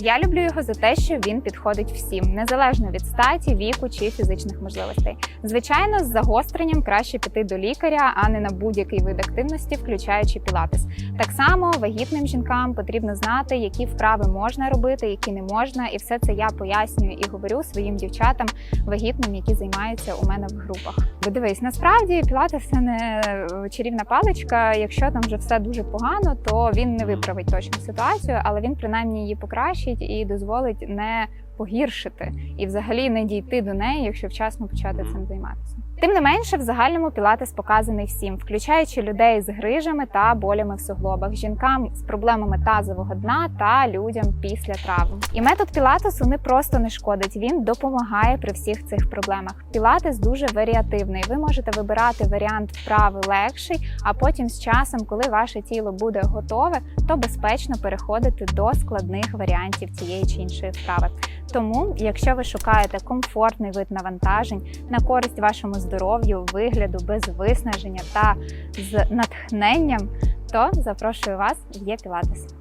Я люблю його за те, що він підходить всім, незалежно від статі, віку чи фізичних можливостей. Звичайно, з загостренням краще піти до лікаря, а не на будь-який вид активності, включаючи пілатес. Так само вагітним жінкам потрібно знати, які вправи можна робити, які не можна, і все це я пояснюю і говорю своїм дівчатам вагітним, які займаються у мене в групах. Бо дивись, насправді пілатес це не е, чарівна паличка. Якщо там вже все дуже погано, то він не виправить точно ситуацію, але він принаймні її покращить і дозволить не погіршити і взагалі не дійти до неї, якщо вчасно почати цим займатися. Тим не менше, в загальному пілатес показаний всім, включаючи людей з грижами та болями в суглобах, жінкам з проблемами тазового дна та людям після травм. І метод пілатесу не просто не шкодить, він допомагає при всіх цих проблемах. Пілатес дуже варіативний. Ви можете вибирати варіант вправи легший, а потім з часом, коли ваше тіло буде готове, то безпечно переходити до складних варіантів цієї чи іншої вправи. Тому, якщо ви шукаєте комфортний вид навантажень на користь вашому здоров'ю, вигляду без виснаження та з натхненням, то запрошую вас в є Пілатес.